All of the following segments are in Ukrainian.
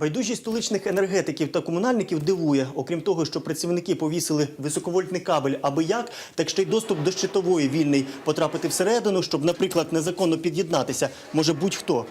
Байдужість столичних енергетиків та комунальників дивує. Окрім того, що працівники повісили високовольтний кабель аби як, так ще й доступ до щитової вільний. Потрапити всередину, щоб, наприклад, незаконно під'єднатися, може будь-хто.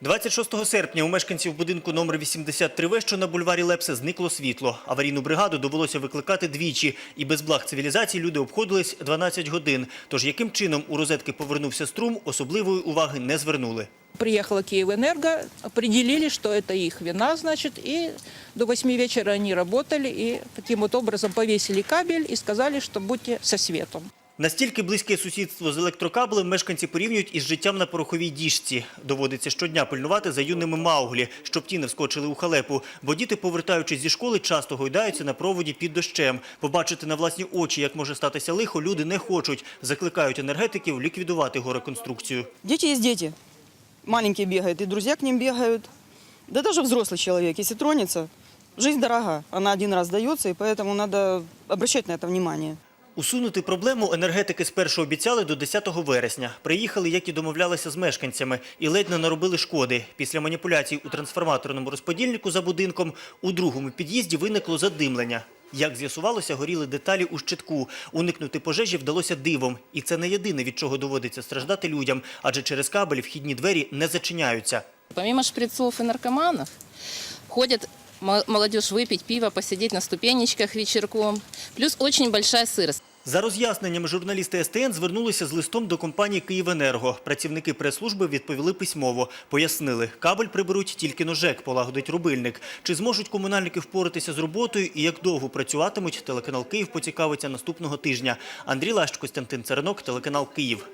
26 серпня у мешканців будинку номер 83В, що на бульварі Лепса, зникло світло. Аварійну бригаду довелося викликати двічі. І без благ цивілізації люди обходились 12 годин. Тож яким чином у розетки повернувся струм, особливої уваги не звернули. Приехала Киевэнерго, определили, что это их вина, значит, и до 8 вечера они работали, и таким вот образом повесили кабель и сказали, что будьте со светом. Настільки близьке сусідство з електрокаблем мешканці порівнюють із життям на пороховій діжці. Доводиться щодня пильнувати за юними мауглі, щоб ті не вскочили у халепу. Бо діти, повертаючись зі школи, часто гойдаються на проводі під дощем. Побачити на власні очі, як може статися лихо, люди не хочуть. Закликають енергетиків ліквідувати гореконструкцію. Дети есть дети. Маленькие бегают, и друзья к ним бегают. Да даже взрослый человек, если тронется, жизнь дорога. Она один раз дается, и поэтому надо обращать на это внимание. Усунути проблему енергетики спершу обіцяли до 10 вересня. Приїхали, як і домовлялися з мешканцями, і ледь не наробили шкоди. Після маніпуляцій у трансформаторному розподільнику за будинком у другому під'їзді виникло задимлення. Як з'ясувалося, горіли деталі у щитку. Уникнути пожежі вдалося дивом. І це не єдине, від чого доводиться страждати людям, адже через кабель вхідні двері не зачиняються. Помимо шприцов и наркоманов, ходят мо- молодежь выпить пиво, посидеть на ступенечках вечерком. Плюс очень большая сырость. За роз'ясненням журналісти СТН звернулися з листом до компанії «Київенерго». Працівники прес-служби відповіли письмово. Пояснили, кабель приберуть тільки ножек, полагодить рубильник. Чи зможуть комунальники впоратися з роботою і як довго працюватимуть, телеканал «Київ» поцікавиться наступного тижня. Андрій Лащ, Костянтин Царинок, телеканал «Київ».